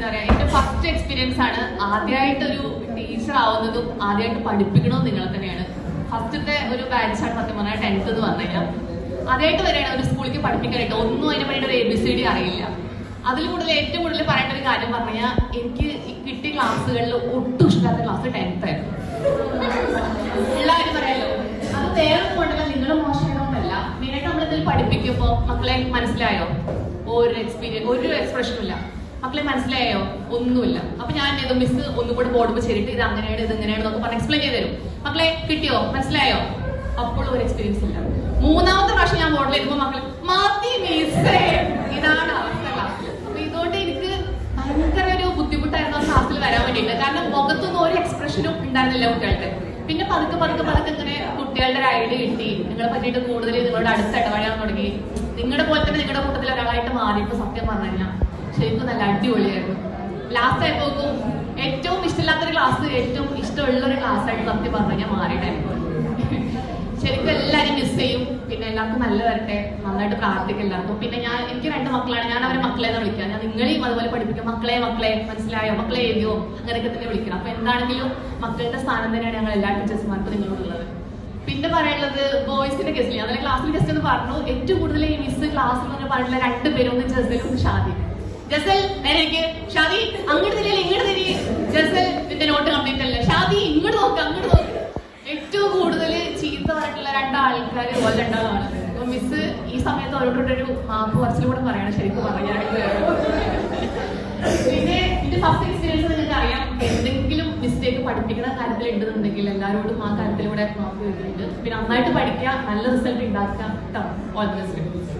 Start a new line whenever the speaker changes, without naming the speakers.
Experience ആണ് ആദ്യമായിട്ടൊരു teacher ആവുന്നതും ആദ്യമായിട്ട് പഠിപ്പിക്കണതും നിങ്ങളെ തന്നെയാണ്. ഫസ്റ്റത്തെ ഒരു ബാച്ചാണ് സത്യം പറഞ്ഞാൽ ടെൻത്ത് എന്ന് പറഞ്ഞു കഴിഞ്ഞാൽ ആദ്യമായിട്ട് വരെയാണ് ഒരു സ്കൂളിലേക്ക് പഠിപ്പിക്കാനായിട്ട് ഒന്നും അതിനെ ഒരു എ ബി സി ഡി അറിയില്ല. അതിൽ കൂടുതൽ ഏറ്റവും കൂടുതൽ പറയേണ്ട ഒരു കാര്യം പറഞ്ഞാൽ എനിക്ക് ഈ കിട്ടിയ ക്ലാസ്സുകളിൽ ഒട്ടും ഇഷ്ടമില്ലാത്ത ക്ലാസ് ടെൻത്ത് ആയിരുന്നു. എല്ലാവരും പറയാലോ അത് വേറെ കൊണ്ടല്ല നിങ്ങൾ മോശമായതുകൊണ്ടല്ല. മെയിനായിട്ട് നമ്മൾ പഠിപ്പിക്കുമ്പോൾ മക്കളെ മനസ്സിലായോ? ഒരു എക്സ്പീരിയൻസ് ഒരു എക്സ്പ്രഷനും ഇല്ല. മക്കളെ മനസ്സിലായോ? ഒന്നുമില്ല. അപ്പൊ ഞാൻ ഇത് മിസ് ഒന്നും കൂടി ബോർഡ് ചെയ്തിട്ട് ഇത് അങ്ങനെയാണ് ഇത് എങ്ങനെയാണ് എന്നൊക്കെ പറഞ്ഞ് എക്സ്പ്ലെയിൻ ചെയ്ത് തരും. മക്കളെ കിട്ടിയോ? മനസ്സിലായോ? അപ്പോഴും ഒരു എക്സ്പീരിയൻസ് ഇല്ല. മൂന്നാമത്തെ പ്രാവശ്യം ഞാൻ ബോർഡിൽ എത്തുമ്പോൾ മക്കളെ മാത്തി മിസ്സേ ഇതാണ് അവസ്ഥ. അപ്പൊ ഇതുകൊണ്ട് എനിക്ക് ഭയങ്കര ഒരു ബുദ്ധിമുട്ടായിരുന്നു ആ ക്ലാസ്സിൽ വരാൻ വേണ്ടിയിട്ട്. കാരണം മുഖത്തൊന്നും ഒരു എക്സ്പ്രഷനും ഉണ്ടായിരുന്നില്ല കുട്ടികളുടെ പിന്നെ പതുക്കെ പതുക്കെ പതുക്കെ ഇങ്ങനെ കുട്ടികളുടെ ഒരു ഐഡിയ കിട്ടി. നിങ്ങളെ പറ്റിയിട്ട് കൂടുതൽ നിങ്ങളുടെ അടുത്ത് ഇടപഴകാൻ തുടങ്ങി. നിങ്ങളുടെ പോലെ തന്നെ നിങ്ങളുടെ കൂട്ടത്തിൽ ഒരാളായിട്ട് മാറിയപ്പോ സത്യം പറഞ്ഞു ശരിക്കും നല്ല അടിപൊളിയായിരുന്നു. ലാസ്റ്റ് പോകും ഏറ്റവും ഇഷ്ടമില്ലാത്തൊരു ക്ലാസ് ഏറ്റവും ഇഷ്ടമുള്ള ഒരു ക്ലാസ് ആയിട്ട് സത്യം പറഞ്ഞു കഴിഞ്ഞാൽ മാറിയിട്ടായിരുന്നു ശരിക്കും എല്ലാവരും മിസ് ചെയ്യും പിന്നെ എല്ലാവർക്കും നല്ല വരട്ടെ നന്നായിട്ട് പ്രാർത്ഥിക്കും എല്ലാവർക്കും. പിന്നെ ഞാൻ എനിക്ക് രണ്ട് മക്കളാണ് ഞാൻ അവരെ മക്കളെ എന്ന് വിളിക്കാം. ഞാൻ നിങ്ങളെയും അതുപോലെ പഠിപ്പിക്കും. മക്കളെ മക്കളെ മനസ്സിലായോ? മക്കളെ എഴുതിയോ? അങ്ങനെയൊക്കെ തന്നെ വിളിക്കണം. അപ്പൊ എന്താണെങ്കിലും മക്കളുടെ സ്ഥാനം തന്നെയാണ് ഞങ്ങൾ എല്ലാ ടീച്ചേഴ്സുമാർക്കും നിങ്ങളോടുള്ളത്. പിന്നെ പറയാനുള്ളത് ബോയ്സിന്റെ കേസിൽ ഞാൻ ക്ലാസ്സിൽ ജസ്റ്റ് ഒന്ന് പറഞ്ഞു ഏറ്റവും കൂടുതൽ ഈ മിസ് ക്ലാസ്സിൽ എന്ന് രണ്ട് പേരും ഒന്ന് ജസലും ഷാദി. ജസൽ നേരേക്ക് ഷാദി അങ്ങോട്ട് തിരിയല്ലേ ഇങ്ങോട്ട് തിരി ജസൽ നിന്റെ നോട്ട് കംപ്ലീറ്റ് അല്ല? ഷാദി ഇങ്ങോട്ട് നോക്ക് അങ്ങോട്ട് നോക്ക്. ഏറ്റവും കൂടുതൽ ചീത്ത പറഞ്ഞിട്ടുള്ള രണ്ടാൾക്കാർ പോലെ രണ്ടാളാണ് മിസ് ഈ സമയത്ത് ഒരു മാപ്പ് കുറച്ചിലൂടെ പറയണം ശരിക്കും പറയാനായിട്ട് പിന്നെ എന്റെ ഫസ്റ്റ് എക്സ്പീരിയൻസ് നിങ്ങൾക്ക് അറിയാം മിസ്റ്റേക്ക് പഠിപ്പിക്കുന്ന കാര്യത്തിൽ ഉണ്ടെന്നുണ്ടെങ്കിൽ എല്ലാവരോടും ആ കാര്യത്തിലൂടെ മാപ്പ് വരുന്നുണ്ട് പിന്നെ നന്നായിട്ട് പഠിക്കുക നല്ല റിസൾട്ട് ഉണ്ടാക്കുക ഓൾ ബെസ്റ്റ്